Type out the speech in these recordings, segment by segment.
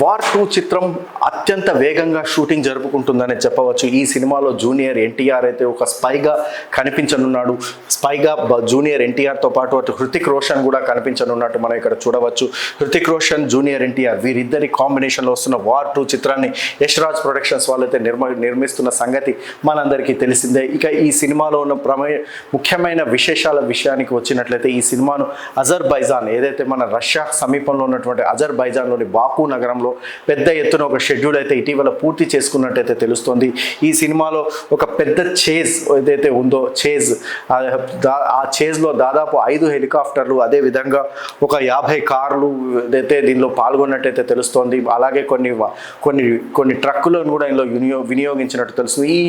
War two చిత్రం అత్యంత వేగంగా షూటింగ్ జరుపుకుంటుందని చెప్పవచ్చు. ఈ సినిమాలో జూనియర్ ఎన్టీఆర్ అయితే ఒక స్పైగా కనిపించనున్నాడు. స్పైగా జూనియర్ ఎన్టీఆర్తో పాటు అటు హృతిక్ రోషన్ కూడా కనిపించనున్నట్టు మనం ఇక్కడ చూడవచ్చు. హృతిక్ రోషన్ జూనియర్ ఎన్టీఆర్ వీరిద్దరి కాంబినేషన్లో వస్తున్న వార్ టూ చిత్రాన్ని యష్ రాజ్ ప్రొడక్షన్స్ వాళ్ళైతే నిర్మ నిర్మిస్తున్న సంగతి మనందరికీ తెలిసిందే. ఇక ఈ సినిమాలో ఉన్న ప్రమే ముఖ్యమైన విశేషాల విషయానికి వచ్చినట్లయితే ఈ సినిమాను అజర్బైజాన్ ఏదైతే మన రష్యా సమీపంలో ఉన్నటువంటి అజర్బైజాన్లోని బాకు నగరంలో పెద్ద ఎత్తున ఒక షెడ్యూల్ అయితే ఇటీవల పూర్తి చేసుకున్నట్టయితే తెలుస్తోంది. ఈ సినిమాలో ఒక పెద్ద చేజ్ ఏదైతే ఉందో చేజ్ ఆ చేజ్లో దాదాపు ఐదు హెలికాప్టర్లు అదే విధంగా ఒక యాభై కార్లు ఏదైతే దీనిలో పాల్గొన్నట్టయితే తెలుస్తోంది. అలాగే కొన్ని కొన్ని కొన్ని ట్రక్కులను కూడా ఇందులో వినియో వినియోగించినట్టు తెలుస్తుంది ఈ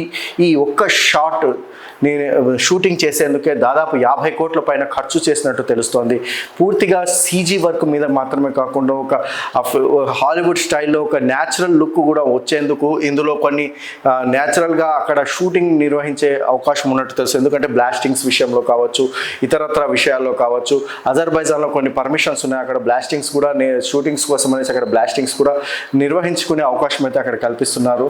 ఈ ఒక్క షాట్ నేను షూటింగ్ చేసేందుకే దాదాపు యాభై కోట్ల పైన ఖర్చు చేసినట్టు తెలుస్తోంది. పూర్తిగా సీజీ వర్క్ మీద మాత్రమే కాకుండా ఒక హాలీవుడ్ స్టైల్లో ఒక న్యాచురల్ లుక్ కూడా వచ్చేందుకు ఇందులో కొన్ని న్యాచురల్గా అక్కడ షూటింగ్ నిర్వహించే అవకాశం ఉన్నట్టు తెలుసు. ఎందుకంటే బ్లాస్టింగ్స్ విషయంలో కావచ్చు ఇతరత్ర విషయాల్లో కావచ్చు అజర్బైజాన్లో కొన్ని పర్మిషన్స్ ఉన్నాయి. అక్కడ బ్లాస్టింగ్స్ కూడా నే షూటింగ్స్ కోసం అనేసి అక్కడ బ్లాస్టింగ్స్ కూడా నిర్వహించుకునే అవకాశం అయితే అక్కడ కల్పిస్తున్నారు.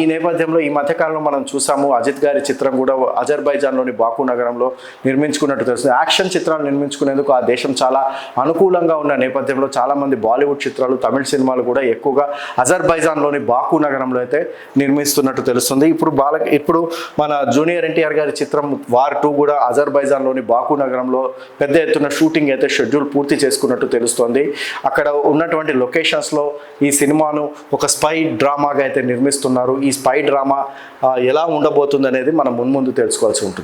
ఈ నేపథ్యంలో ఈ మధ్యకాలంలో మనం చూసాము అజిత్ గారి చిత్రం కూడా అజర్బైజాన్లోని బాకు నగరంలో నిర్మించుకున్నట్టు తెలుస్తుంది యాక్షన్ చిత్రాలు నిర్మించుకునేందుకు ఆ దేశం చాలా అనుకూలంగా ఉన్న నేపథ్యంలో చాలామంది బాలీవుడ్ చిత్రాలు తమిళ సినిమా సినిమాలు కూడా ఎక్కువగా అజర్బైజాన్లోని బాకు నగరంలో అయితే నిర్మిస్తున్నట్టు తెలుస్తుంది. ఇప్పుడు బాల ఇప్పుడు మన జూనియర్ ఎన్టీఆర్ గారి చిత్రం వార్ టూ కూడా అజర్బైజాన్లోని బాకు నగరంలో పెద్ద ఎత్తున షూటింగ్ అయితే షెడ్యూల్ పూర్తి చేసుకున్నట్టు తెలుస్తోంది. అక్కడ ఉన్నటువంటి లొకేషన్స్లో ఈ సినిమాను ఒక స్పై డ్రామాగా అయితే నిర్మిస్తున్నారు. ఈ స్పై డ్రామా ఎలా ఉండబోతుంది అనేది మనం మున్ముందు తెలుసుకోవాల్సి ఉంటుంది.